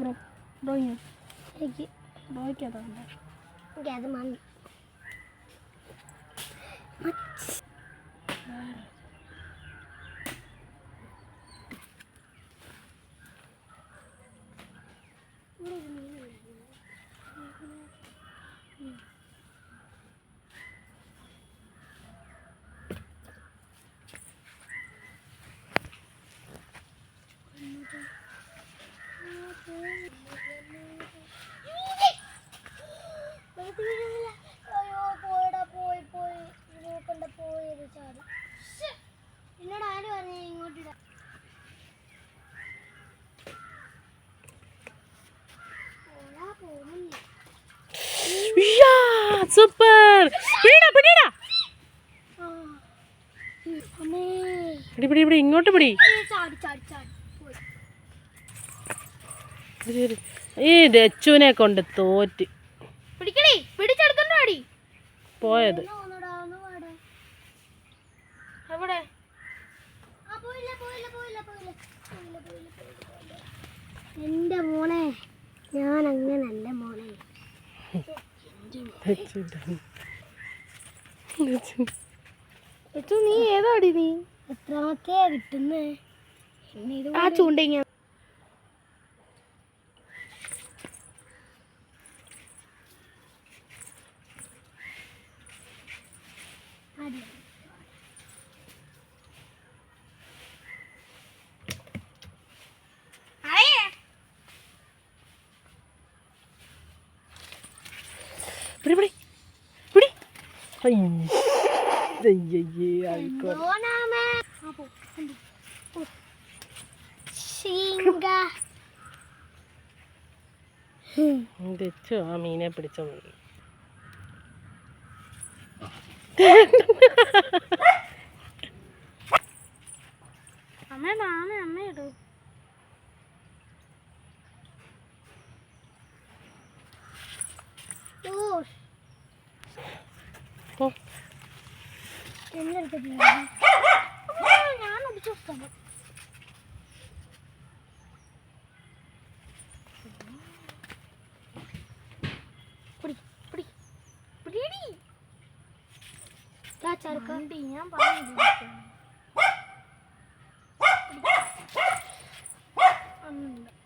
Bro drawing എനിക്ക് ബ്രോയ്ക്ക് അതുണ്ട് എനിക്ക് അത് മതി അയ്യോ ചാടി എന്നോട് ആര് പറഞ്ഞു ഇങ്ങോട്ട് സൂപ്പർ. പിടിടാ പിടിടാ അമ്മേ പിടി പിടി പിടി ഇങ്ങോട്ട് പിടി. ഈ ദച്ചുവിനെ കൊണ്ട് തോറ്റ്. പിടിക്കടി പോയത്. എന്റെ മോനെ ഞാൻ അങ്ങനല്ല മോനെ നീ ഏതാടി നീ? എത്രാമത്തെയാ കിട്ടുന്നേ? ആ ചൂണ്ടിങ്ങ ആയിക്കോട്ടെ. മോനാമേ. ശിങ്ക. ദച്ചു ആ മീനെ പിടിച്ച മീൻ. അമ്മ മാമ അമ്മ ഇടൂ. ചാച്ചി ഞാൻ പറഞ്ഞു ഒന്നുമില്ല